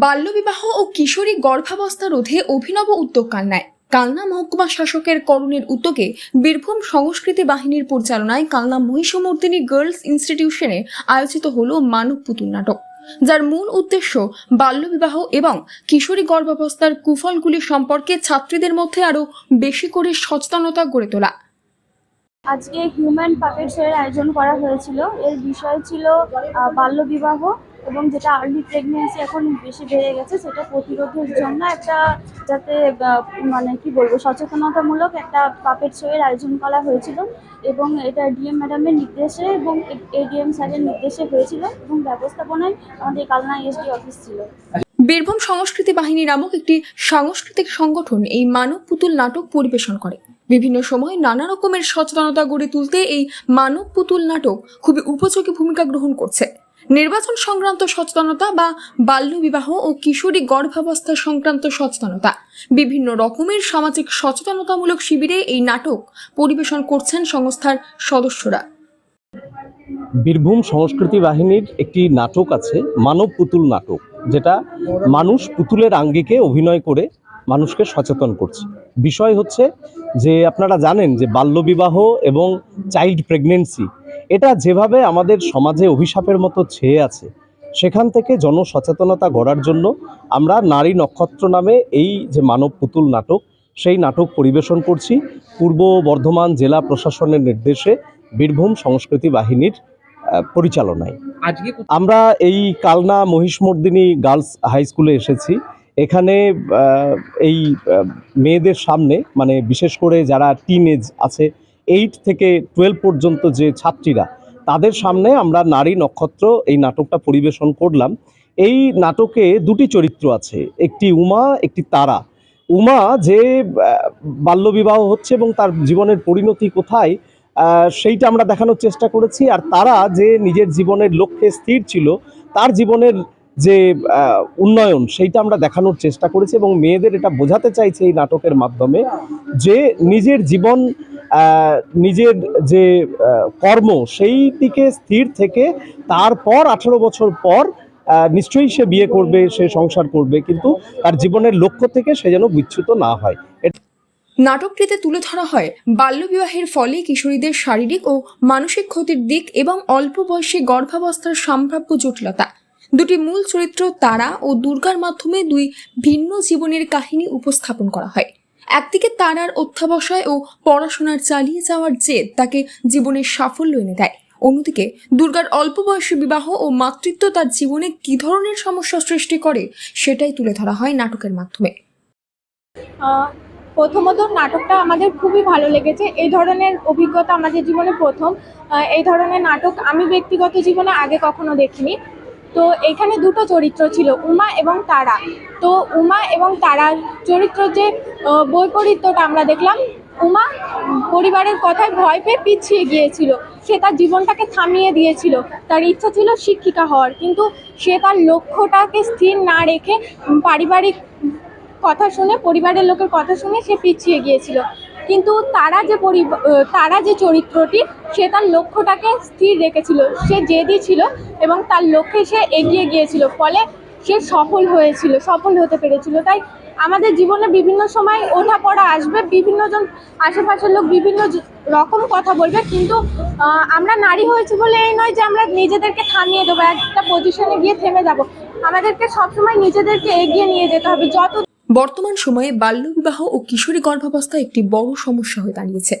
বাল্যবিবাহ ও কিশোরী গর্ভাবস্থা রোধে অভিনব উদ্যোগ কালনায়। কালনা মহকুমা শাসকের করণের উদ্যোগে বীরভূম সংস্কৃতি বাহিনীর পরিচালনায় কালনা মহিষমর্দিনী গার্লস ইনস্টিটিউশনে আয়োজিত হল মানব পুতুল নাটক। যার মূল উদ্দেশ্য বাল্যবিবাহ এবং কিশোরী গর্ভাবস্থার কুফলগুলি সম্পর্কে ছাত্রীদের মধ্যে আরও বেশি করে সচেতনতা গড়ে তোলা। আজকে হিউম্যান পাপেটস এর আয়োজন করা হয়েছিল। এর বিষয় ছিল বাল্যবিবাহ এবং যেটা আর্লি প্রেগনেন্সি এখন বেশি বেড়ে গেছে, সেটা প্রতিরোধের জন্য একটা যাতে মানে কি বলব, সচেতনতামূলক একটা পাপের শো এর আয়োজন করা হয়েছিল এবং এটা ডিএম ম্যাডামের নির্দেশে এবং এডিএম স্যারের নির্দেশে হয়েছিল এবং ব্যবস্থাপনায় আমাদের কালনা এসডি অফিস ছিল। বীরভূম সংস্কৃতি বাহিনী নামক একটি সাংস্কৃতিক সংগঠন এই মানব পুতুল নাটক পরিবেশন করে। বিভিন্ন সময় নানা রকমের সচেতনতা গড়ে তুলতে এই মানব পুতুল নাটক খুবই উপযোগী ভূমিকা গ্রহণ করছে। নির্বাচন সংক্রান্ত সচেতনতা বা বাল্যবিবাহ ও কিশোরী গর্ভাবস্থা সংক্রান্ত সচেতনতা। বিভিন্ন রকমের সামাজিক সচেতনতামূলক শিবিরে এই নাটক পরিবেশন করছেন সংস্থার সদস্যরা। বীরভূম সংস্কৃতি বাহিনীর একটি নাটক আছে, মানব পুতুল নাটক, যেটা মানুষ পুতুলের আঙ্গিকে অভিনয় করে মানুষকে সচেতন করছে। বিষয় হচ্ছে যে আপনারা জানেন যে বাল্যবিবাহ এবং চাইল্ড প্রেগনেন্সি এটা যেভাবে আমাদের সমাজে অভিশাপের মতো ছেয়ে আছে সেখান থেকে জনসচেতনতা গড়ার জন্য আমরা নারী নক্ষত্র নামে এই যে মানব পুতুল নাটক সেই নাটক পরিবেশন করছি পূর্ব বর্ধমান জেলা প্রশাসনের নির্দেশে বীরভূম সংস্কৃতি বাহিনীর পরিচালনায়। আজকে আমরা এই কালনা মহিষমর্দিনী গার্লস হাই স্কুলে এসেছি। এখানে এই মেয়েদের সামনে মানে বিশেষ করে যারা টিন এজ আছে এইট থেকে টুয়েলভ পর্যন্ত যে ছাত্রীরা, তাদের সামনে আমরা নারী নক্ষত্র এই নাটকটা পরিবেশন করলাম। এই নাটকে দুটি চরিত্র আছে, একটি উমা, একটি তারা। উমা যে বাল্যবিবাহ হচ্ছে এবং তার জীবনের পরিণতি কোথায় সেইটা আমরা দেখানোর চেষ্টা করেছি। আর তারা যে নিজের জীবনের লক্ষ্যে স্থির ছিল, তার জীবনের যে উন্নয়ন, সেইটা আমরা দেখানোর চেষ্টা করেছি এবং মেয়েদের এটা বোঝাতে চাইছে এই নাটকের মাধ্যমে যে নিজের জীবন নিজের যে কর্ম, সেই দিকে স্থির থেকে তারপর আঠেরো বছর পর নিশ্চয়ই সে বিয়ে করবে, সে সংসার করবে, কিন্তু তার জীবনের লক্ষ্য থেকে সে যেন বিচ্যুত না হয়। নাটকটিতে তুলে ধরা হয় বাল্যবিবাহের ফলে কিশোরীদের শারীরিক ও মানসিক ক্ষতির দিক এবং অল্প বয়সে গর্ভাবস্থার সম্ভাব্য জটিলতা। দুটি মূল চরিত্র তারা ও দুর্গার মাধ্যমে দুই ভিন্ন জীবনের কাহিনী উপস্থাপন করা হয়। একদিকে তারার অধ্যাবসায় ও পড়াশোনার চালিয়ে যাওয়ার জেদ তাকে জীবনের সাফল্য এনে দেয়। অন্যদিকে দুর্গার অল্প বয়সী বিবাহ ও মাতৃত্ব তার জীবনে কী ধরনের সমস্যা সৃষ্টি করে সেটাই তুলে ধরা হয় নাটকের মাধ্যমে। প্রথমত নাটকটা আমাদের খুবই ভালো লেগেছে। এই ধরনের অভিজ্ঞতা আমাদের জীবনে প্রথম। এই ধরনের নাটক আমি ব্যক্তিগত জীবনে আগে কখনো দেখিনি। তো এখানে দুটো চরিত্র ছিল, উমা এবং তারা। তো উমা এবং তারার চরিত্র যে বৈপরীত্যটা আমরা দেখলাম, উমা পরিবারের কথায় ভয় পেয়ে পিছিয়ে গিয়েছিল। সে তার জীবনটাকে থামিয়ে দিয়েছিল। তার ইচ্ছা ছিল শিক্ষিকা হওয়ার, কিন্তু সে তার লক্ষ্যটাকে স্থির না রেখে পারিবারিক কথা শুনে, পরিবারের লোকের কথা শুনে সে পিছিয়ে গিয়েছিল। কিন্তু তারা যে পরি তারা যে চরিত্রটি, সে তার লক্ষ্যটাকে স্থির রেখেছিল। সে জেদি ছিল এবং তার লক্ষ্যে সে এগিয়ে গিয়েছিল। ফলে সে সফল হয়েছিল, সফল হতে পেরেছিল। তাই আমাদের জীবনে বিভিন্ন সময় ওঠা পড়া আসবে বিভিন্ন জন আশেপাশের লোক বিভিন্ন রকম কথা বলবে। কিন্তু আমরা নারী হয়েছি বলে এই নয় যে আমরা নিজেদেরকে থামিয়ে দেবো, একটা পজিশনে গিয়ে থেমে যাব। আমাদেরকে সবসময় নিজেদেরকে এগিয়ে নিয়ে যেতে হবে। যত বর্তমান সময়ে বাল্যবিবাহ ও কিশোরী গর্ভাবস্থা একটি বড় সমস্যা হয়ে দাঁড়িয়েছে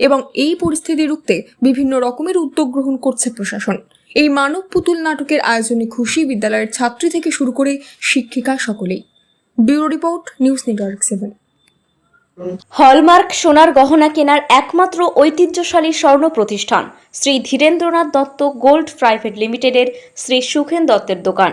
এবং এই পরিস্থিতি রুখতে বিভিন্ন রকমের উদ্যোগ গ্রহণ করছে প্রশাসন। এই মানব পুতুল নাটকের আয়োজনে খুশি বিদ্যালয়ের ছাত্রী থেকে শুরু করে শিক্ষিকা সকলেই। Bureau report, news network seven. Hallmark সোনার গহনা কেনার একমাত্র ঐতিহ্যশালী স্বর্ণ প্রতিষ্ঠান শ্রী ধীরেন্দ্রনাথ দত্ত গোল্ড প্রাইভেট লিমিটেডের শ্রী সুখেন দত্তের দোকান।